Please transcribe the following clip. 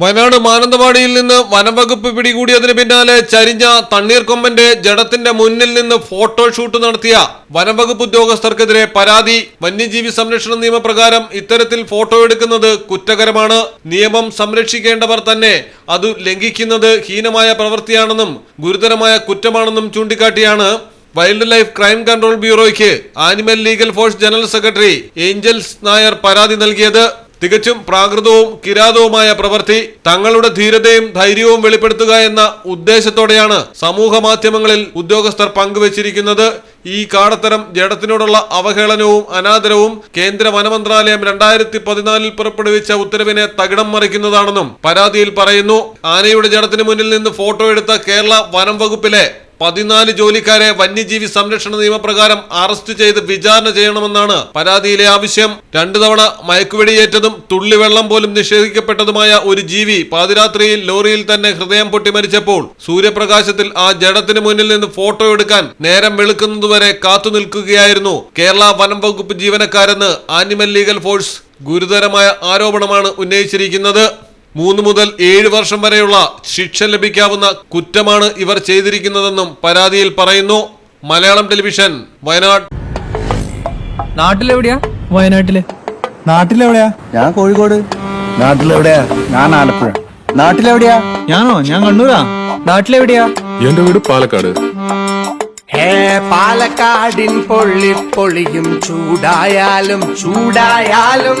വയനാട് മാനന്തവാടിയിൽ നിന്ന് വനംവകുപ്പ് പിടികൂടിയതിന് പിന്നാലെ ചരിഞ്ഞ തണ്ണീർക്കൊമ്പന്റെ ജഡത്തിന്റെ മുന്നിൽ നിന്ന് ഫോട്ടോഷൂട്ട് നടത്തിയ വനംവകുപ്പ് ഉദ്യോഗസ്ഥർക്കെതിരെ പരാതി. വന്യജീവി സംരക്ഷണ നിയമപ്രകാരം ഇത്തരത്തിൽ ഫോട്ടോ എടുക്കുന്നത് കുറ്റകരമാണ്. നിയമം സംരക്ഷിക്കേണ്ടവർ തന്നെ അത് ലംഘിക്കുന്നത് ഹീനമായ പ്രവൃത്തിയാണെന്നും ഗുരുതരമായ കുറ്റമാണെന്നും ചൂണ്ടിക്കാട്ടിയാണ് wild life crime control ബ്യൂറോയ്ക്ക് animal legal force general secretary Angels Nair പരാതി നൽകിയത്. തികച്ചും പ്രാകൃതവും കിരാതവുമായ പ്രവൃത്തി തങ്ങളുടെ ധീരതയും ധൈര്യവും വെളിപ്പെടുത്തുക എന്ന ഉദ്ദേശത്തോടെയാണ് സമൂഹ മാധ്യമങ്ങളിൽ ഉദ്യോഗസ്ഥർ പങ്കുവച്ചിരിക്കുന്നത്. ഈ കാടത്തരം ജഡത്തിനോടുള്ള അവഹേളനവും അനാദരവും കേന്ദ്ര വനമന്ത്രാലയം രണ്ടായിരത്തി പതിനാലിൽ പുറപ്പെടുവിച്ച ഉത്തരവിനെ തകിടം മറിക്കുന്നതാണെന്നും പരാതിയിൽ പറയുന്നു. ആനയുടെ ജഡത്തിന് മുന്നിൽ നിന്ന് ഫോട്ടോ എടുത്ത കേരള വനം വകുപ്പിലെ പതിനാല് ജോലിക്കാരെ വന്യജീവി സംരക്ഷണ നിയമപ്രകാരം അറസ്റ്റ് ചെയ്ത് വിചാരണ ചെയ്യണമെന്നാണ് പരാതിയിലെ ആവശ്യം. രണ്ടു തവണ മയക്കുവെടിയേറ്റതും തുള്ളിവെള്ളം പോലും നിഷേധിക്കപ്പെട്ടതുമായ ഒരു ജീവി പാതിരാത്രിയിൽ ലോറിയിൽ തന്നെ ഹൃദയം പൊട്ടി മരിച്ചപ്പോൾ സൂര്യപ്രകാശത്തിൽ ആ ജഡത്തിന് മുന്നിൽ നിന്ന് ഫോട്ടോ എടുക്കാൻ നേരം വെളുക്കുന്നതുവരെ കാത്തുനിൽക്കുകയായിരുന്നു കേരള വനം വകുപ്പ് ജീവനക്കാരെന്ന് ആനിമൽ ലീഗൽ ഫോഴ്സ് ഗുരുതരമായ ആരോപണമാണ് ഉന്നയിച്ചിരിക്കുന്നത്. മൂന്ന് മുതൽ ഏഴ് വർഷം വരെയുള്ള ശിക്ഷ ലഭിക്കാവുന്ന കുറ്റമാണ് ഇവർ ചെയ്തിരിക്കുന്നതെന്നും പരാതിയിൽ പറയുന്നു. മലയാളം ടെലിവിഷൻ വയനാട്. നാട്ടിലെവിടെയാ? വയനാട്ടിൽ. നാട്ടിലെവിടെയാ? ഞാൻ കോഴിക്കോട്. നാട്ടിലെവിടെയാ? ഞാൻ ആലപ്പുഴ. നാട്ടിലെവിടെയാ? ഞാനോ? ഞാൻ കണ്ണൂരാ. നാട്ടിലെവിടെയാ? എന്റെ വീട് പാലക്കാട്. ഹേ പാലക്കാടിൻ പൊള്ളി പൊളിയും ചൂടായാലും ചൂടായാലും